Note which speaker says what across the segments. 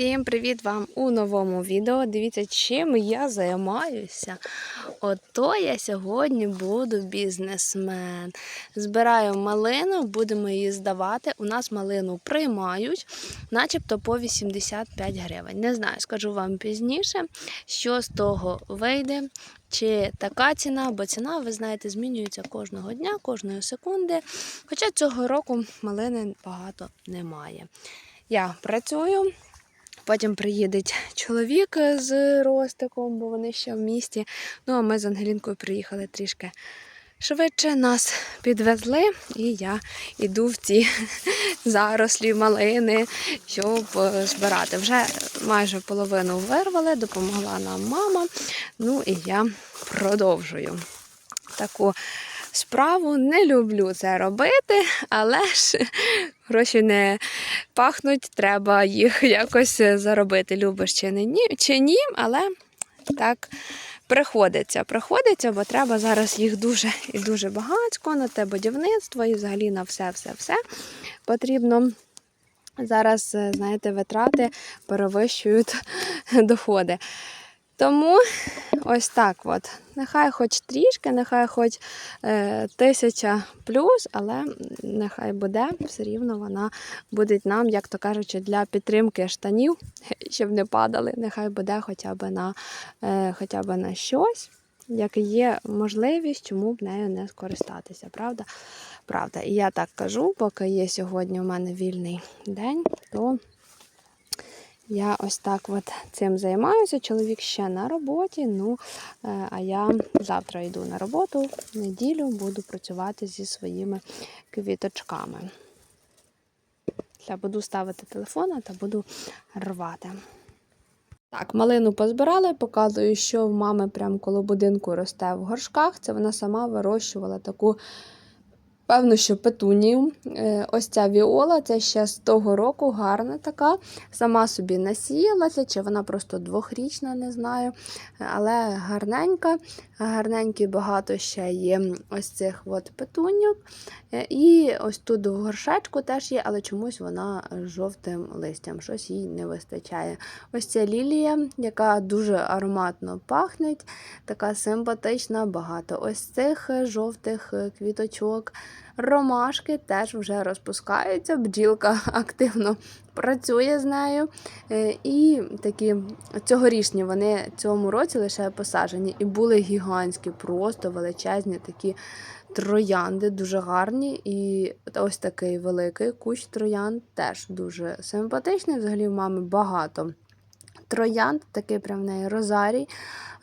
Speaker 1: Всім привіт вам у новому відео. Дивіться, чим я займаюся. Ото я сьогодні буду бізнесмен. Збираю малину, будемо її здавати. У нас малину приймають, начебто по 85 гривень. Не знаю, скажу вам пізніше, що з того вийде. Чи така ціна, бо ціна, ви знаєте, змінюється кожного дня, кожної секунди. Хоча цього року малини багато немає. Я працюю, потім приїде чоловік з Ростиком, бо вони ще в місті. Ну, а ми з Ангелінкою приїхали трішки швидше. Нас підвезли, і я йду в ці зарослі малини, щоб збирати. Вже майже половину вирвали, допомогла нам мама. Ну і я продовжую таку справу. Не люблю це робити, але ж гроші не пахнуть, треба їх якось заробити. Любиш чи не ні, чи ні, але так приходиться. Приходиться, бо треба зараз їх дуже і дуже багатько на те будівництво і взагалі на все-все-все потрібно. Зараз, е, знаєте, витрати перевищують доходи. Тому ось так от. Нехай хоч трішки, нехай хоч е, тисяча плюс, але нехай буде, все рівно вона буде нам, як то кажучи, для підтримки штанів, щоб не падали. Нехай буде хоча б на, е, хоча б на щось, як є можливість, чому б нею не скористатися, правда? Правда. І я так кажу, поки є сьогодні у мене вільний день, то я ось так от цим займаюся. Чоловік ще на роботі. Ну, е, а я завтра йду на роботу, в неділю буду працювати зі своїми квіточками. Я буду ставити телефон та буду рвати. Так, малину позбирали, показую, що в мами прямо коло будинку росте в горшках. Це вона сама вирощувала таку. Певно, що петунію. Е, Ось ця віола, це ще з того року гарна така. Сама собі насіялася, чи вона просто двохрічна, не знаю. Але гарненька, гарненькі багато ще є ось цих от петуньок. Е, І ось тут в горшечку теж є, але чомусь вона з жовтим листям, щось їй не вистачає. Ось ця лілія, яка дуже ароматно пахне, така симпатична, багато ось цих жовтих квіточок. Ромашки теж вже розпускаються, бджілка активно працює з нею. Е, І такі цьогорічні вони цьому році лише посаджені і були гігантські, просто величезні такі троянди, дуже гарні. І ось такий великий кущ троянд теж дуже симпатичний. Взагалі в мами багато. Троянд, такий прям в неї розарій.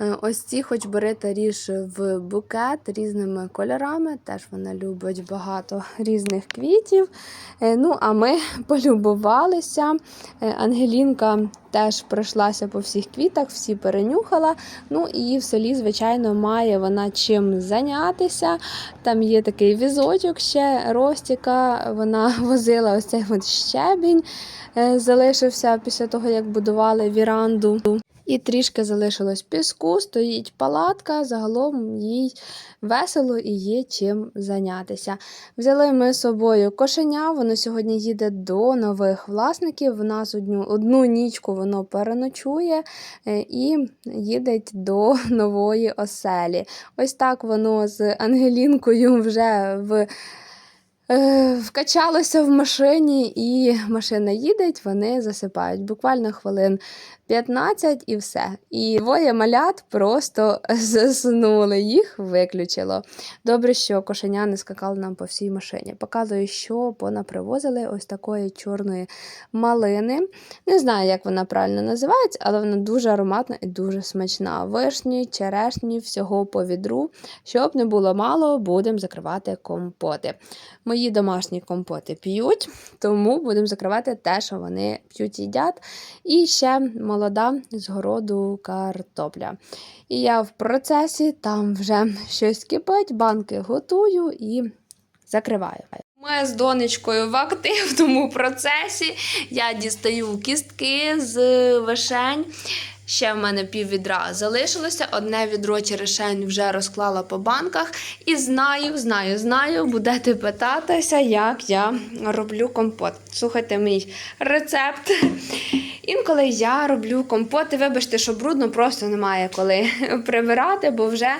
Speaker 1: Е, Ось ці, хоч бери та ріж в букет різними кольорами. Теж вона любить багато різних квітів. Е, Ну, а ми полюбувалися. Е, Ангелінка теж пройшлася по всіх квітах, всі перенюхала. Ну і в селі, звичайно, має вона чим зайнятися. Там є такий візочок ще Ростіка. Вона возила ось цей от щебінь, е, залишився після того, як будували віранду. І трішки залишилось піску, стоїть палатка, загалом їй весело і є чим зайнятися. Взяли ми з собою кошеня, воно сьогодні їде до нових власників. В нас одну, одну нічку воно переночує е, і їде до нової оселі. Ось так воно з Ангелінкою вже в. Е, Вкачалося в машині, і машина їде, вони засипають. Буквально хвилин 15 і все. І двоє малят просто заснули, їх виключило. Добре, що кошеня не скакало нам по всій машині. Показую, що понапривозили ось такої чорної малини. Не знаю, як вона правильно називається, але вона дуже ароматна і дуже смачна. Вишні, черешні, всього по відру. Щоб не було мало, будемо закривати компоти. Мої домашні компоти п'ють, тому будемо закривати те, що вони п'ють їдять. І ще молода з городу картопля. І я в процесі, там вже щось кипить, банки готую і закриваю. Ми з донечкою в активному процесі. Я дістаю кістки з вишень. Ще в мене пів відра залишилося. Одне відро черешень вже розклала по банках. І знаю, знаю, знаю, будете питатися, як я роблю компот. Слухайте мій рецепт. Інколи я роблю компоти, вибачте, що брудно просто немає коли прибирати, бо вже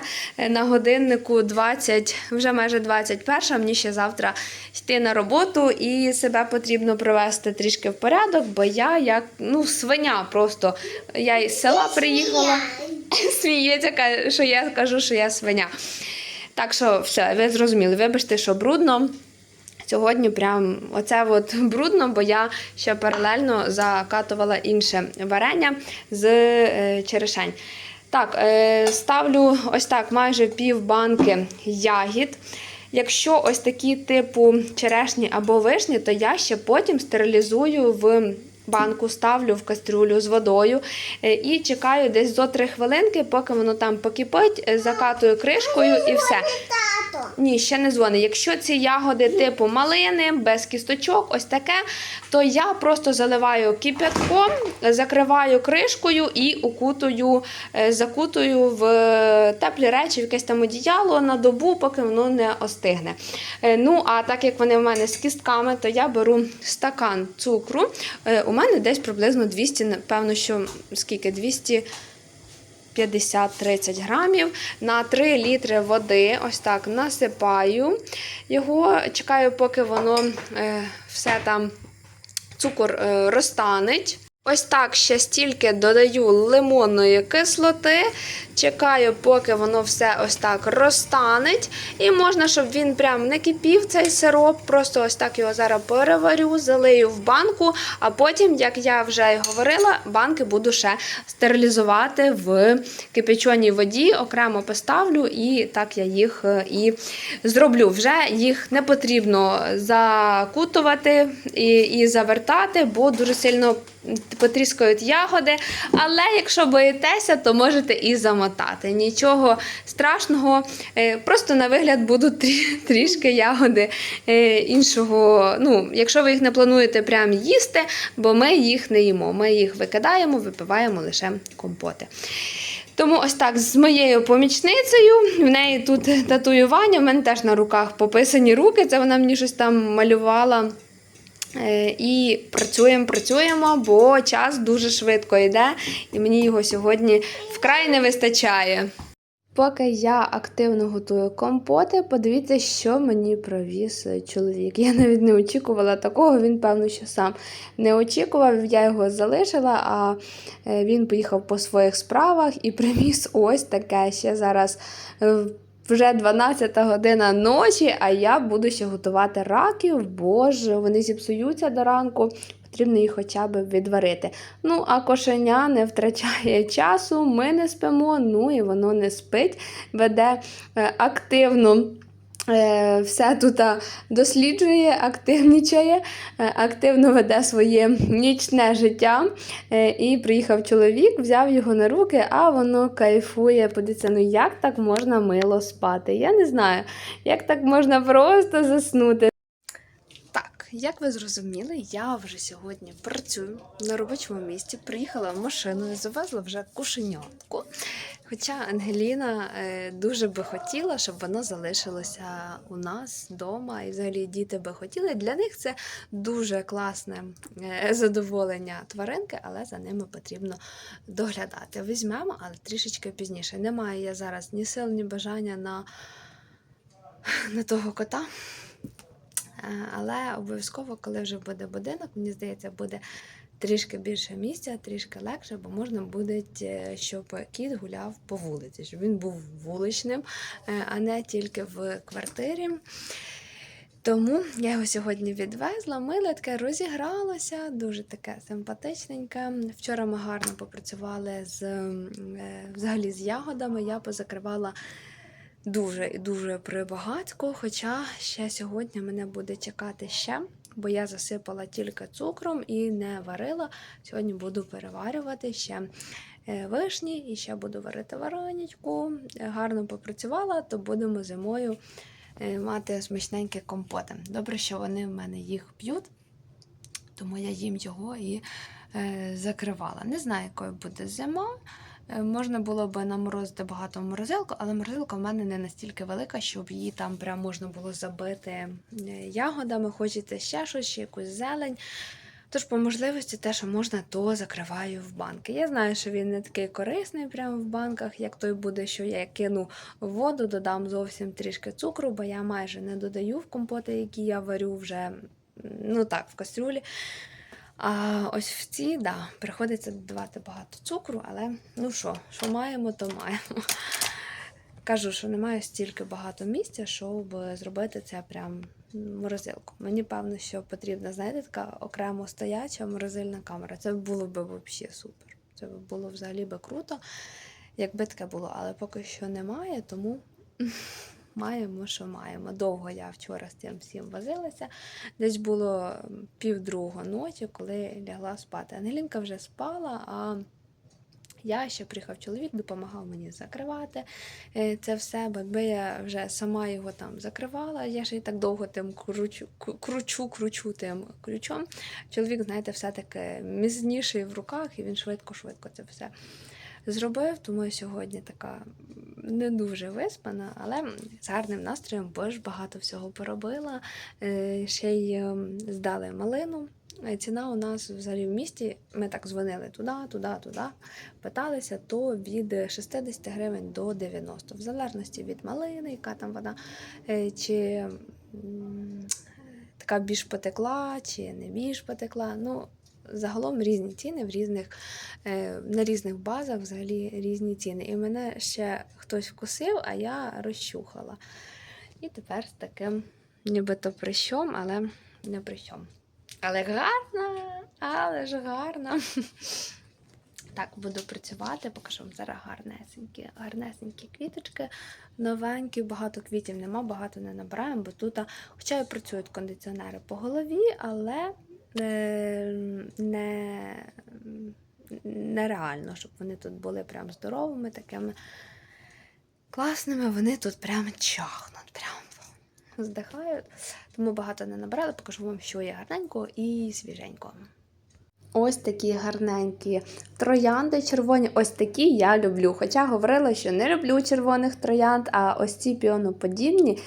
Speaker 1: на годиннику 20, вже майже 21, мені ще завтра йти на роботу і себе потрібно привести трішки в порядок, бо я як ну, свиня просто. Я із села приїхала. Сміється, що я кажу, що я свиня. Так що все, ви зрозуміли, вибачте, що брудно. Сьогодні прям оце от брудно, бо я ще паралельно закатувала інше варення з е, черешень. Так, е, ставлю ось так майже пів банки ягід. Якщо ось такі типу черешні або вишні, то я ще потім стерилізую в банку, ставлю в кастрюлю з водою е, і чекаю десь до 3 хвилинки, поки воно там покипить, е, закатую кришкою і все. Ні, ще не дзвони. Якщо ці ягоди типу малини, без кісточок, ось таке, то я просто заливаю кип'ятком, закриваю кришкою і укутую, е, закутую в теплі речі, в якесь там одіяло на добу, поки воно не остигне. Е, Ну, а так як вони в мене з кістками, то я беру стакан цукру. Е, У мене десь приблизно 200, напевно, що скільки? 200 50-30 грамів на 3 літри води. Ось так насипаю його, чекаю, поки воно е, все там цукор е, розтанеть. Ось так ще стільки додаю лимонної кислоти. Чекаю, поки воно все ось так розтанеть. І можна, щоб він прям не кипів цей сироп. Просто ось так його зараз переварю, залию в банку, а потім, як я вже й говорила, банки буду ще стерилізувати в кипяченій воді, окремо поставлю, і так я їх е, і зроблю. Вже їх не потрібно закутувати і, і завертати, бо дуже сильно потріскають ягоди. Але якщо боїтеся, то можете і замотати. Нічого страшного, е, просто на вигляд будуть трі- трішки ягоди е, іншого. Ну, якщо ви їх не плануєте прям їсти, бо ми їх не їмо. Ми їх викидаємо, випиваємо лише компоти. Тому ось так з моєю помічницею. В неї тут татуювання. В мене теж на руках пописані руки. Це вона мені щось там малювала. Е, І працюємо, працюємо, бо час дуже швидко йде, і мені його сьогодні вкрай не вистачає. Поки я активно готую компоти, подивіться, що мені провіз чоловік. Я навіть не очікувала такого, він, певно, що сам не очікував. Я його залишила, а е, він поїхав по своїх справах і привіз ось таке. Ще зараз е, вже 12 година ночі, а я буду ще готувати раків, боже, вони зіпсуються до ранку. Потрібно їх хоча б відварити. Ну, а кошеня не втрачає часу, ми не спимо, ну і воно не спить, веде е, активно. е, Все тут досліджує, активнічає, е, активно веде своє нічне життя. Е, І приїхав чоловік, взяв його на руки, а воно кайфує. Подивіться, ну як так можна мило спати? Я не знаю, як так можна просто заснути. Як ви зрозуміли, я вже сьогодні працюю на робочому місці. Приїхала і завезла вже кушенятку. Хоча Ангеліна е, дуже би хотіла, щоб воно залишилося у нас вдома, і взагалі діти би хотіли. Для них це дуже класне е, задоволення тваринки, але за ними потрібно доглядати. Візьмемо, але трішечки пізніше. Немає я зараз ні сил, ні бажання на, на того кота. Е, Але обов'язково, коли вже буде будинок, мені здається, буде трішки більше місця, трішки легше, бо можна буде, е, щоб кіт гуляв по вулиці, щоб він був вуличним, е, а не тільки в квартирі. Тому я його сьогодні відвезла. Миле таке розігралося, дуже таке симпатичненьке. Вчора ми гарно попрацювали з взагалі з ягодами. Я позакривала дуже і дуже прибагатько. Хоча ще сьогодні мене буде чекати ще, бо я засипала тільки цукром і не варила. Сьогодні буду переварювати ще е, вишні і ще буду варити вареничку. Е, Гарно попрацювала, то будемо зимою е, мати смачненькі компоти. Добре, що вони в мене їх п'ють, тому я їм його і закривала. Не знаю, якою буде зима. Е, Можна було б наморозити багато морозилку, але морозилка в мене не настільки велика, щоб її там прям можна було забити е, ягодами. Хочеться ще щось, ще якусь зелень. Тож, по можливості, те, що можна, то закриваю в банки. Я знаю, що він не такий корисний прямо в банках, як той буде, що я кину воду, додам зовсім трішки цукру, бо я майже не додаю в компоти, які я варю вже ну так, в кастрюлі. А ось в ці, да, приходиться додавати багато цукру, але ну що, що маємо, то маємо. Кажу, що немає стільки багато місця, щоб зробити це прям морозилку. Мені певно, що потрібна, знаєте, така окремо стояча морозильна камера. Це було б взагалі супер. Це було взагалі би круто, якби таке було, але поки що немає, тому маємо, що маємо. Довго я вчора з цим всім возилася. Десь було півдруга ночі, коли лягла спати. Ангелінка вже спала, а я ще приїхав чоловік, допомагав мені закривати е, це все, бо якби я вже сама його там закривала, я ж і так довго тим кручу, кручу, кручу тим ключом. Чоловік, знаєте, все-таки міцніший в руках, і він швидко-швидко це все зробив. Тому я сьогодні така не дуже виспана, але з гарним настроєм, бо ж багато всього поробила. Е, Ще й ем, здали малину. Е, Ціна у нас взагалі в місті, ми так дзвонили туди, туди, туди, питалися, то від 60 гривень до 90, в залежності від малини, яка там вона, е, чи така більш потекла, чи не більш потекла. Ну, загалом різні ціни в різних, е, на різних базах взагалі різні ціни. І мене ще хтось вкусив, а я розчухала. І тепер з таким нібито прищом, але не прищом. Але гарна, але ж гарна. Так, буду працювати, покажу вам зараз гарнесенькі, гарнесенькі квіточки, новенькі, багато квітів нема, багато не набираємо, бо тут, хоча і працюють кондиціонери по голові, але не, нереально, щоб вони тут були прям здоровими, такими класними, вони тут прям чахнуть, прям здихають. Тому багато не набрали, покажу вам, що є гарненького і свіженького. Ось такі гарненькі троянди червоні. Ось такі я люблю. Хоча говорила, що не люблю червоних троянд, а ось ці піоноподібні.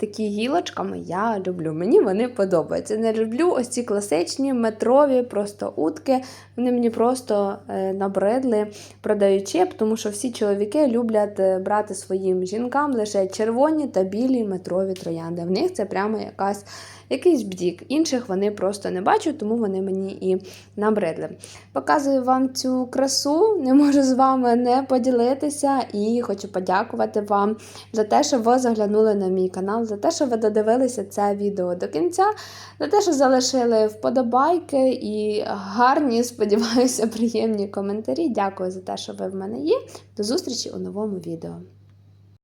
Speaker 1: Такі гілочками я люблю. Мені вони подобаються. Не люблю ось ці класичні метрові, просто утки. Вони мені просто е, набридли продаючи, тому що всі чоловіки люблять е, брати своїм жінкам лише червоні та білі метрові троянди. В них це прямо якась якийсь бдік. Інших вони просто не бачу, тому вони мені і набридли. Показую вам цю красу, не можу з вами не поділитися і хочу подякувати вам за те, що ви заглянули на мій канал, за те, що ви додивилися це відео до кінця, за те, що залишили вподобайки і гарні, сподіваюся, приємні коментарі. Дякую за те, що ви в мене є. До зустрічі у новому відео.